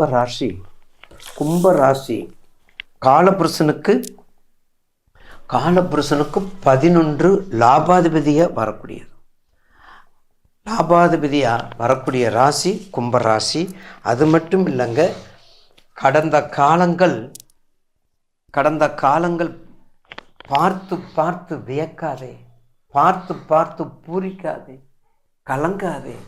கும்ப ராசி கும்ப ராசி காலபுருஷனுக்கு காலபுருஷனுக்கு பதினொன்று லாபாதிபதியாக வரக்கூடியது. லாபாதிபதியாக வரக்கூடிய ராசி கும்பராசி. அது மட்டும் இல்லைங்க கடந்த காலங்கள் கடந்த காலங்கள் பார்த்து பார்த்து வியக்காதே பார்த்து பார்த்து பூரிக்காதே கலங்காதே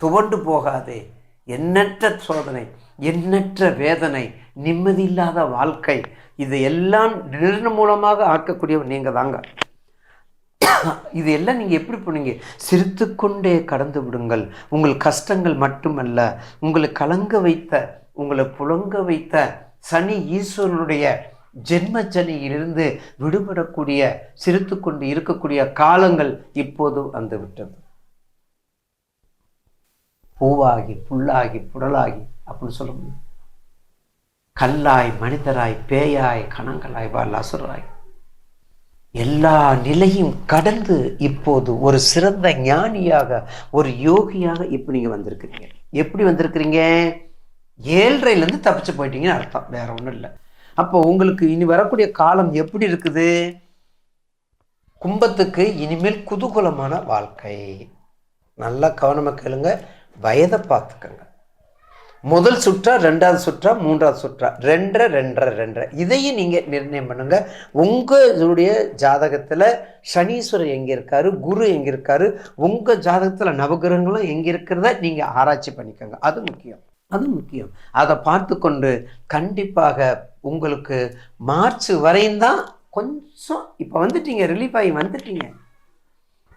துவண்டு போகாதே எண்ணற்ற சோதனை. எண்ணற்ற வேதனை நிம்மதியில்லாத வாழ்க்கை இது எல்லாம் நிர்மூலமாக ஆக்கக்கூடியவர் நீங்கள் தாங்க. இது எல்லாம் நீங்கள் எப்படி பண்ணுவீங்க? சிரித்துக்கொண்டே கடந்து விடுங்கள். உங்கள் கஷ்டங்கள் மட்டுமல்ல உங்களை கலங்க வைத்த உங்களை புலங்க வைத்த சனி ஈஸ்வரனுடைய ஜென்ம சனியிலிருந்து விடுபடக்கூடிய சிரித்துக்கொண்டு இருக்கக்கூடிய காலங்கள் இப்போது வந்துவிட்டது. பூவாகி புல்லாகி புடலாகி அப்படின்னு சொல்ல முடியும். கல்லாய் மனிதராய் பேயாய் கணங்களாய் வாழ் அசுராய் எல்லா நிலையும் கடந்து இப்போது ஒரு சிறந்த ஞானியாக ஒரு யோகியாக இப்போ நீங்கள் வந்திருக்கிறீங்க. எப்படி வந்திருக்கிறீங்க? ஏழ்றையிலேருந்து தப்பிச்சு போயிட்டீங்கன்னு அர்த்தம். வேற ஒன்றும் இல்லை. அப்போ உங்களுக்கு இனி வரக்கூடிய காலம் எப்படி இருக்குது? கும்பத்துக்கு இனிமேல் குதூகூலமான வாழ்க்கை. நல்லா கவனமாக கேளுங்க. வயதை பார்த்துக்கங்க. முதல் சுற்றா ரெண்டாவது சுற்றா மூன்றாவது சுற்றா ரெண்டரை ரெண்டரை ரெண்டரை. இதையும் நீங்கள் நிர்ணயம் பண்ணுங்க. உங்களுடைய ஜாதகத்தில் சனீஸ்வரர் எங்கே இருக்காரு குரு எங்கே இருக்காரு உங்கள் ஜாதகத்தில் நவகிரகங்களும் எங்கே இருக்கிறத நீங்கள் ஆராய்ச்சி பண்ணிக்கோங்க. அது முக்கியம். அது முக்கியம். அதை பார்த்து கொண்டு கண்டிப்பாக உங்களுக்கு மார்ச் வரையும் தான் கொஞ்சம் இப்போ வந்துட்டீங்க ரிலீஃப் ஆகி வந்துட்டீங்க.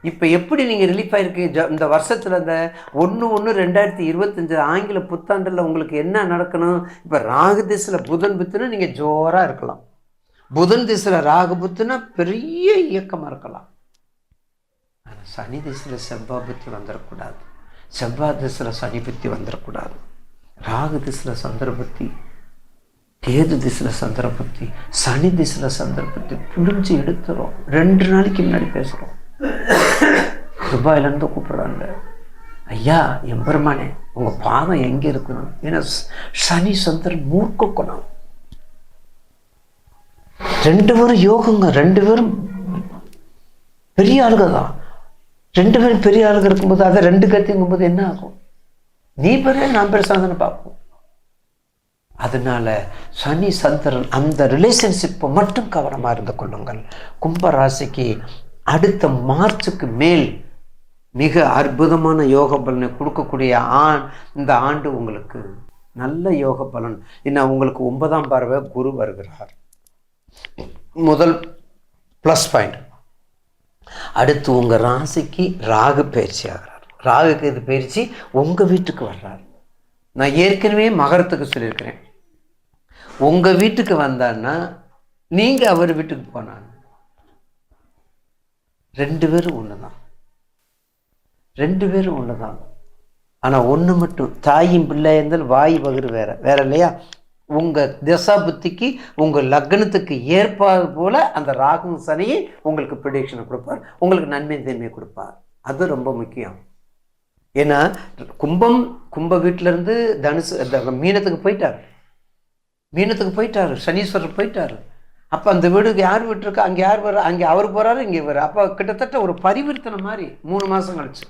இப்போ எப்படி நீங்கள் ரிலீஃப் ஆகிருக்கு ஜ இந்த வருஷத்தில் இந்த ஒன்று ஒன்று ரெண்டாயிரத்தி இருபத்தஞ்சு ஆங்கில புத்தாண்டில் உங்களுக்கு என்ன நடக்கணும்? இப்போ ராகு திசையில் புதன் புத்துனா நீங்கள் ஜோராக இருக்கலாம். புதன் திசையில் ராகு புத்துனா பெரிய இயக்கமாக இருக்கலாம். ஆனால் சனி திசையில் செவ்வாய் புத்தி வந்துடக்கூடாது செவ்வாய் திசையில் சனி புத்தி வந்துடக்கூடாது ராகு திசையில் சந்திர புத்தி கேது திசையில் சந்திர புத்தி சனி திசையில் சந்திர புத்தி புழிஞ்சு எடுத்துறோம் ரெண்டு நாளைக்கு முன்னாடி பேசுகிறோம் துபாயிலேருந்து கூப்பிட்றாங்க. ஐயா எம்பெருமானே உங்கள் பாதம் எங்கே இருக்கணும்? ஏன்னா சனி சந்திரன் மூர்க்க குணம் ரெண்டு பேரும் யோகங்க ரெண்டு பேரும் பெரிய ஆளுக தான். ரெண்டு பேரும் பெரிய ஆளுங்க இருக்கும்போது அதை ரெண்டு கத்திங்கும்போது என்ன ஆகும்? நீ பெரிய நான் பெருசாதானே பார்ப்போம். அதனால சனி சந்திரன் அந்த ரிலேஷன்ஷிப்பை மட்டும் கவனமாக இருந்து கொள்ளுங்கள். கும்ப ராசிக்கு அடுத்த மார்ச்சுக்கு மேல் மிக அற்புதமான யோக பலனை கொடுக்கக்கூடிய ஆண் இந்த ஆண்டு உங்களுக்கு நல்ல யோக பலன். என்ன உங்களுக்கு ஒன்பதாம் பார்வை குரு வருகிறார். முதல் ப்ளஸ் பாயிண்ட் அடுத்து உங்கள் ராசிக்கு ராகு பயிற்சி ஆகிறார். ராகுக்கு இது பயிற்சி உங்கள் வீட்டுக்கு வர்றார். நான் ஏற்கனவே மகரத்துக்கு சொல்லியிருக்கிறேன். உங்கள் வீட்டுக்கு வந்தான்னா நீங்கள் அவர் வீட்டுக்கு போனான் ரெண்டு பேரும் ஒன்று தான் ரெண்டு பேரும் ஒன்று தான் ஆனால் ஒன்று மட்டும் தாயும் பிள்ளையந்தல் வாய் பகிர் வேற. வேற இல்லையா? உங்கள் திசா புத்திக்கு உங்கள் லக்னத்துக்கு ஏற்பாடு போல் அந்த ராகும் சனியை உங்களுக்கு ப்ரிடிக்ஷனை கொடுப்பார். உங்களுக்கு நன்மை தீமையை கொடுப்பார். அது ரொம்ப முக்கியம். ஏன்னா கும்பம் கும்ப வீட்டிலேருந்து தனுசு மீனத்துக்கு போயிட்டார். மீனத்துக்கு போயிட்டார். சனீஸ்வரர் போயிட்டார். அப்போ அந்த வீடுக்கு யார் வீட்டு இருக்கா அங்கே யார் வர்றா? அங்கே அவர் போகிறாரு இங்கே வர்றாரு அப்போ கிட்டத்தட்ட ஒரு பரிவர்த்தனை மாதிரி மூணு மாதம் கழிச்சு.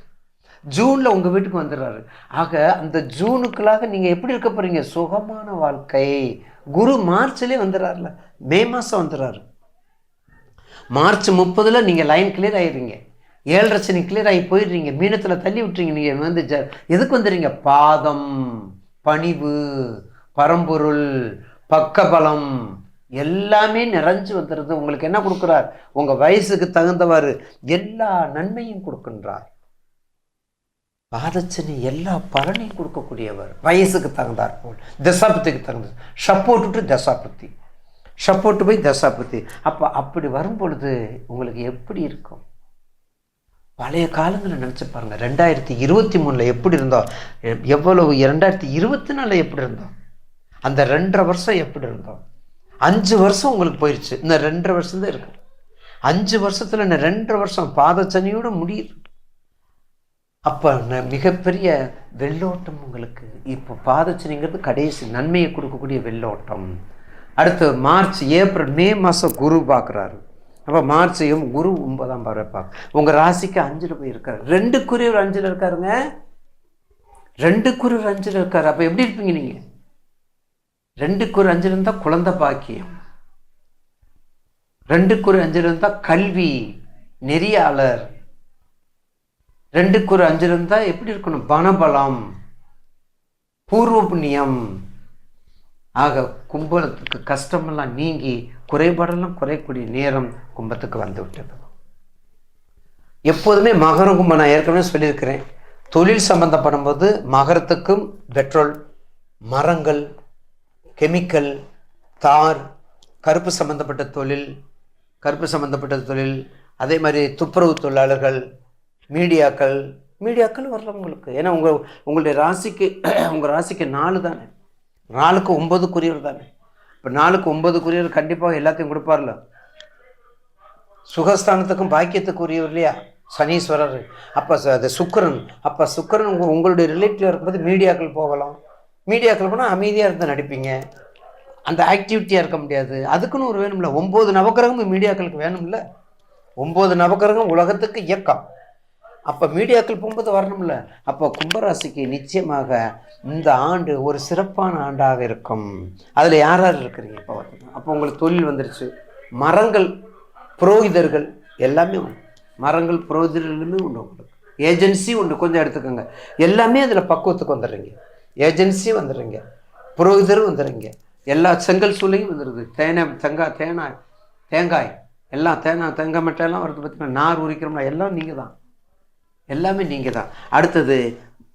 ஜூனில் உங்கள் வீட்டுக்கு வந்துடுறாரு. ஆக அந்த ஜூனுக்குள்ளாக நீங்கள் எப்படி இருக்க போகிறீங்க சுகமான வாழ்க்கை. குரு மார்ச்லேயே வந்துடுறாருல. மே மாதம் வந்துடுறாரு. மார்ச் முப்பதில் நீங்கள் லைன் கிளியர் ஆயிடுறீங்க ஏழரை சனி கிளியர் ஆகி போயிடுறீங்க. மீனத்தில் தள்ளி விட்டுறீங்க. நீங்கள் வந்து ஜ எதுக்கு வந்துடுறீங்க பாதம் பணிவு பரம்பொருள் பக்கபலம் எல்லாமே நிறைஞ்சு வந்துடுது. உங்களுக்கு என்ன கொடுக்குறார்? உங்கள் வயசுக்கு தகுந்தவாறு எல்லா நன்மையும் கொடுக்கின்றார். பாதச்சனி எல்லா பலனையும் கொடுக்கக்கூடியவர். வயசுக்கு தகுந்தார் போல். தசாபத்திக்கு தகுந்த சப்போர்ட் டு தசாபத்தி. சப்போர்ட் போய் தசாபத்தி. அப்போ அப்படி வரும் பொழுது உங்களுக்கு எப்படி இருக்கும்? பழைய காலங்களை நினச்சி பாருங்க. ரெண்டாயிரத்தி இருபத்தி மூணில் எப்படி இருந்தோம்? எவ்வளவு? ரெண்டாயிரத்தி இருபத்தி நாலில் எப்படி இருந்தோம்? அந்த ரெண்டரை வருஷம் எப்படி இருந்தோம்? அஞ்சு வருஷம் உங்களுக்கு போயிடுச்சு இந்த ரெண்டரை வருஷம் தான் இருக்கு அஞ்சு வருஷத்தில் இந்த ரெண்டரை வருஷம் பாதச்சனியோட முடியுது. அப்போ மிகப்பெரிய வெள்ளோட்டம் உங்களுக்கு. இப்போ பாதச்சனிங்கிறது கடைசி நன்மையை கொடுக்கக்கூடிய வெள்ளோட்டம். அடுத்து மார்ச் ஏப்ரல் மே மாதம் குரு பார்க்குறாரு. அப்போ மார்ச்சையும் குரு ஒன்பதாம் பாரு உங்கள் ராசிக்கு அஞ்சில் போய் இருக்காரு ரெண்டு குருவர் அஞ்சில் இருக்காருங்க. ரெண்டு குருவர் அஞ்சில் இருக்காரு. அப்போ எப்படி இருப்பீங்க நீங்கள் ரெண்டுக்கு ஒரு அஞ்சில் இருந்தால் குழந்தை பாக்கியம். ரெண்டுக்கு ஒரு அஞ்சில் இருந்தால் கல்வி நெறியாளர். ரெண்டுக்கு ஒரு அஞ்சில் இருந்தால் எப்படி இருக்கணும்? பணபலம் பூர்வ புண்ணியம் ஆக கும்பத்துக்கு கஷ்டமெல்லாம் நீங்கி குறைபாடெல்லாம் குறையக்கூடிய நேரம் கும்பத்துக்கு வந்து விட்டது. எப்போதுமே மகரம் கும்பம் நான் ஏற்கனவே சொல்லியிருக்கிறேன். தொழில் சம்மந்தப்படும் போது மகரத்துக்கும் பெட்ரோல் மரங்கள் கெமிக்கல் தார் கருப்பு சம்பந்தப்பட்ட தொழில் கருப்பு சம்மந்தப்பட்ட தொழில் அதே மாதிரி துப்புரவு தொழிலாளர்கள் மீடியாக்கள். மீடியாக்கள் வரல உங்களுக்கு ஏன்னா உங்கள் உங்களுடைய ராசிக்கு உங்கள் ராசிக்கு நாலு தானே? நாலுக்கு ஒன்பதுக்குரியவர் தானே? இப்போ நாலுக்கு ஒன்பதுக்குரியவர் கண்டிப்பாக எல்லாத்தையும் கொடுப்பார்ல? சுகஸ்தானத்துக்கும் பாக்கியத்துக்குரியவர் இல்லையா? சனீஸ்வரர். அப்போ அது சுக்கரன். அப்போ சுக்கரன் உங்கள் உங்களுடைய ரிலேட்டிவ் இருக்கும்போது மீடியாக்கள் போகலாம். மீடியாக்கள் போனால் அமைதியாக இருந்து நடிப்பீங்க. அந்த ஆக்டிவிட்டியாக இருக்க முடியாது. அதுக்குன்னு ஒரு வேணும்ல. ஒம்பது நவக்கிரகமும் மீடியாக்களுக்கு வேணும்ல. ஒம்பது நவக்கிரகம் உலகத்துக்கு இயக்கம். அப்போ மீடியாக்கள் போகும்போது வரணும்ல. அப்போ கும்பராசிக்கு நிச்சயமாக இந்த ஆண்டு ஒரு சிறப்பான ஆண்டாக இருக்கும். அதில் யார் யார் இருக்கிறீங்க இப்போ அப்போ உங்களுக்கு தொழில் வந்துருச்சு. மரங்கள் புரோகிதர்கள் எல்லாமே உண்டு. மரங்கள் புரோகிதர்களுமே உண்டு உங்களுக்கு. ஏஜென்சி உண்டு. கொஞ்சம் எடுத்துக்கோங்க. எல்லாமே அதில் பக்குவத்துக்கு வந்துடுறீங்க. ஏஜென்சி வந்துடுறீங்க. புரோகிதரும் வந்துடுறீங்க. எல்லா செங்கல் சூளையும் வந்துடுது. தேனை தேங்காய் தேனாய் தேங்காய். எல்லாம் தேங்காய் தேங்காய் மட்டையெல்லாம் வருது பார்த்தீங்கன்னா நார் உரிக்கிறோம்னா எல்லாம் நீங்கள் தான் எல்லாமே நீங்கள் தான் அடுத்தது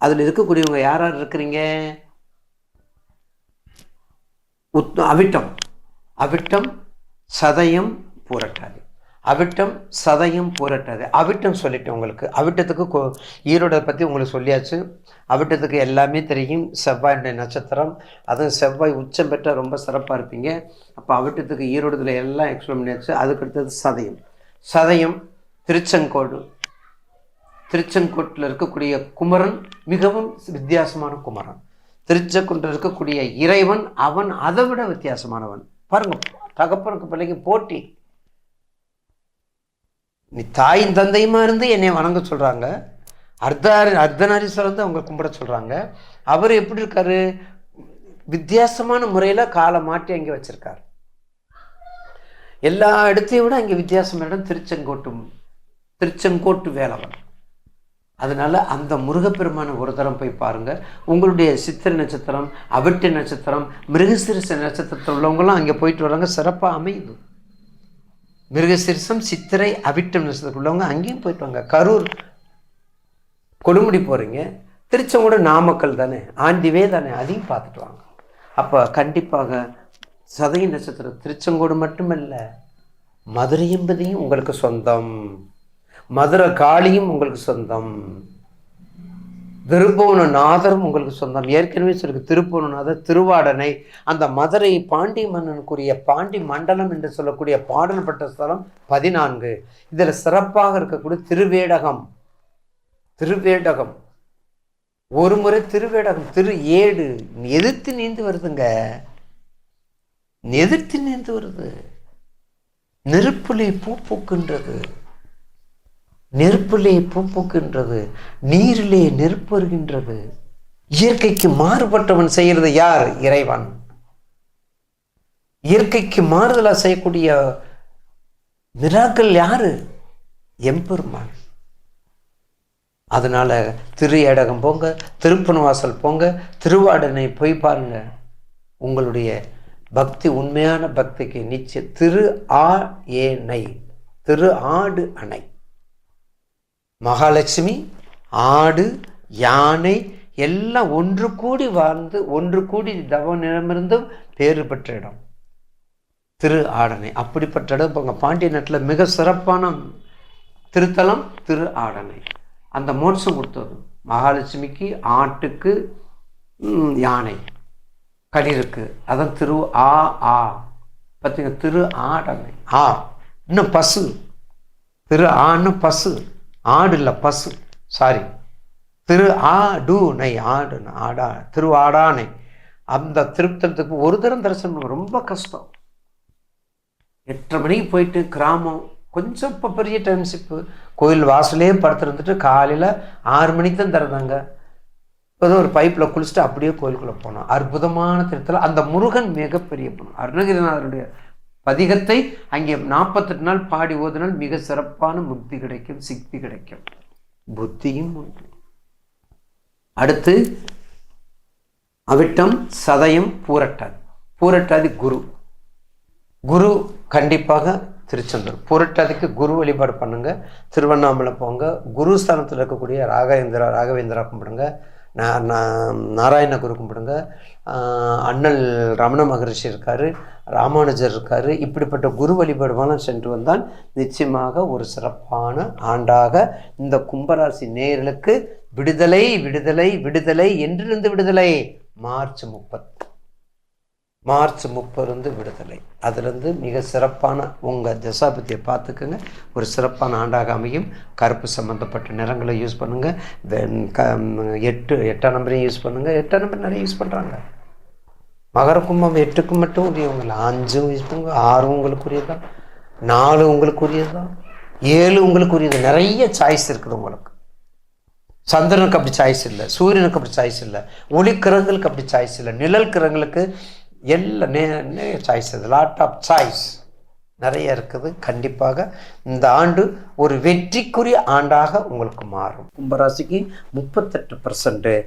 அதில் இருக்கக்கூடியவங்க யார் யார் இருக்கிறீங்க? உத் அவிட்டம். அவிட்டம் சதயம் பூரட்டாதி. அவிட்டம் சதயம் புரட்டது. அவிட்டம் சொல்லிட்டேன் உங்களுக்கு. அவிட்டத்துக்கு கோ ஈரோடை பற்றி உங்களுக்கு சொல்லியாச்சு. அவிட்டத்துக்கு எல்லாமே தெரியும். செவ்வாயுடைய நட்சத்திரம். அதுவும் செவ்வாய் உச்சம் பெற்றால் ரொம்ப சிறப்பாக இருப்பீங்க. அப்போ அவிட்டத்துக்கு ஈரோடத்தில் எல்லாம் எக்ஸ்பிளைன் பண்ணியாச்சு. அதுக்கு அடுத்தது சதயம். சதயம் திருச்செங்கோடு. திருச்செங்கோட்டில் இருக்கக்கூடிய குமரன் மிகவும் வித்தியாசமான குமரன். திருச்செங்கோட்டில் இருக்கக்கூடிய இறைவன் அவன் அதை விட வித்தியாசமானவன். பாருங்க தகப்பனுக்கு பிள்ளைக்கு போட்டி. நீ தாயின் தந்தையுமா இருந்து என்னை வணங்க சொல்கிறாங்க அர்த்தாரி அர்த்தநாரீஸ்வரர் வந்து அவங்க கும்பிட சொல்கிறாங்க அவர் எப்படி இருக்காரு? வித்தியாசமான முறையில் காலை மாட்டி அங்கே வச்சுருக்கார். எல்லா இடத்தையும் விட அங்கே வித்தியாசமான இடம் திருச்செங்கோட்டும் திருச்செங்கோட்டு வேலவன். அதனால் அந்த முருகப்பெருமான ஒரு தரம் போய் பாருங்கள் உங்களுடைய சித்திரை நட்சத்திரம் அவிட்ட நட்சத்திரம் மிருகசிரிச நட்சத்திரத்தில் உள்ளவங்களாம் அங்கே போயிட்டு வராங்க சிறப்பாக அமையுது. மிருகசிரசம் சித்திரை அவிட்டம் நட்சத்திரத்தில் உள்ளவங்க அங்கேயும் போயிட்டு வாங்க கரூர் கொடுமுடி போகிறீங்க திருச்செங்கோடு நாமக்கல் தானே ஆண்டிவே தானே அதையும் பார்த்துட்டு வாங்க. அப்போ கண்டிப்பாக சதய நட்சத்திரம் திருச்செங்கோடு மட்டுமல்ல மதுரை என்பதையும் உங்களுக்கு சொந்தம். மதுரை காளியும் உங்களுக்கு சொந்தம். திருப்பவன நாதரும் உங்களுக்கு சொந்தம். ஏற்கனவே சொல்லிருக்கு திருப்பவனநாதர் திருவாடனை அந்த மதுரை பாண்டி மன்னனுக்குரிய பாண்டி மண்டலம் என்று சொல்லக்கூடிய பாடல் பட்ட ஸ்தலம் பதினான்கு. இதில் சிறப்பாக இருக்கக்கூடிய திருவேடகம். திருவேடகம். ஒரு முறை திருவேடகம் திரு ஏடு எதிர்த்து நீந்து வருதுங்க. எதிர்த்து நீந்து வருது. நெருப்புலே பூ பூக்கின்றது. நெருப்பிலே பூ நீரிலே நெருப்பு வருகின்றது. இயற்கைக்கு மாறுபட்டவன் செய்கிறது யார்? இறைவன். இயற்கைக்கு மாறுதலாக செய்யக்கூடிய மிராக்கள் யாரு? எம்பெருமான். அதனால திரு ஏடகம் போங்க திருப்பனவாசல் போங்க திருவாடனை போய் பாருங்க. உங்களுடைய பக்தி உண்மையான பக்திக்கு நிச்சயம் திரு ஆ ஏ நை. திரு ஆடு அணை. மகாலட்சுமி ஆடு யானை எல்லாம் ஒன்று கூடி வாழ்ந்து ஒன்று கூடி தவனிடமிருந்தும் பேறு பெற்ற இடம். திரு ஆடனை. அப்படிப்பட்ட இடம் இப்போ உங்கள் பாண்டிய நாட்டில் மிக சிறப்பான திருத்தலம் திரு ஆடனை. அந்த மோட்சம் கொடுத்தது. மகாலட்சுமிக்கு ஆட்டுக்கு யானை கடிருக்கு. அதான் திரு ஆ ஆ. பார்த்தீங்க திரு ஆடனை. ஆ இன்னும் பசு. திரு ஆன்னு பசு. ஆடு இல்லை பசு சாரி திரு ஆடுனை ஆடு ஆடா திரு ஆடானை அந்த திருத்தலத்துக்கு ஒரு தரம் தரிசனம் ரொம்ப கஷ்டம். எட்டரை மணிக்கு போயிட்டு கிராமம் கொஞ்சம் இப்போ பெரிய டவுன்ஷிப்பு கோயில் வாசலே படுத்துருந்துட்டு காலையில் ஆறு மணிக்கு தான் திறந்தாங்க. ஏதோ ஒரு பைப்பில் குளிச்சுட்டு அப்படியே கோயிலுக்குள்ளே போனோம். அற்புதமான திருத்தல அந்த முருகன் மிகப்பெரிய பணம் அருணகிரிநாதருடைய பதிகத்தை அங்கே நாற்பத்தெட்டு நாள் பாடி ஓதினால் மிக சிறப்பான முக்தி கிடைக்கும் சிக்தி கிடைக்கும். புத்தியும் உண்டு. அடுத்து அவிட்டம் சதயம் பூரட்டாதி. பூரட்டாதி குரு. குரு கண்டிப்பாக திருச்செந்தூர். பூரட்டாதிக்கு குரு வழிபாடு பண்ணுங்க. திருவண்ணாமலை போங்க. குரு ஸ்தானத்தில் இருக்கக்கூடிய ராகவேந்திரா ராகவேந்திரா கும்பிடுங்க. நாராயண குரு கும்பிடுங்க. அண்ணல் ரமண மகரிஷி இருக்கார் ராமானுஜர் இருக்கார். இப்படிப்பட்ட குரு வழிபாடுமெல்லாம் சென்று வந்தால் நிச்சயமாக ஒரு சிறப்பான ஆண்டாக இந்த கும்பராசி நேயர்களுக்கு விடுதலை விடுதலை விடுதலை என்றிருந்து விடுதலை. மார்ச் முப்பத்தி மார்ச் முப்பது வந்து விடுதலை. அதுலேருந்து மிக சிறப்பான உங்கள் தசாபதியை பார்த்துக்குங்க. ஒரு சிறப்பான ஆண்டாக அமையும். கருப்பு சம்மந்தப்பட்ட நிறங்களை யூஸ் பண்ணுங்கள் தென் க எட்டு எட்டாம் நம்பரையும் யூஸ் பண்ணுங்கள் எட்டாம் நம்பர் நிறைய யூஸ் பண்ணுறாங்க மகர கும்பம் எட்டுக்கு மட்டும் உரியவங்க அஞ்சும் யூஸ் பண்ணுங்க. ஆறும் உங்களுக்குரியதான் நாலு உங்களுக்குரியதுதான். ஏழு உங்களுக்குரியது. நிறைய சாய்ஸ் இருக்குது உங்களுக்கு. சந்திரனுக்கு அப்படி சாய்ஸ் இல்லை. சூரியனுக்கு அப்படி சாய்ஸ் இல்லை. ஒளிக்கிரகங்களுக்கு அப்படி சாய்ஸ் இல்லை. நிழல் கிரகங்களுக்கு எல்லாம் நே சாய்ஸ் லாட் ஆஃப் சாய்ஸ் நிறைய இருக்குது. கண்டிப்பாக இந்த ஆண்டு ஒரு வெற்றிக்குரிய ஆண்டாக உங்களுக்கு மாறும். கும்பராசிக்கு முப்பத்தெட்டு பர்சன்ட்டு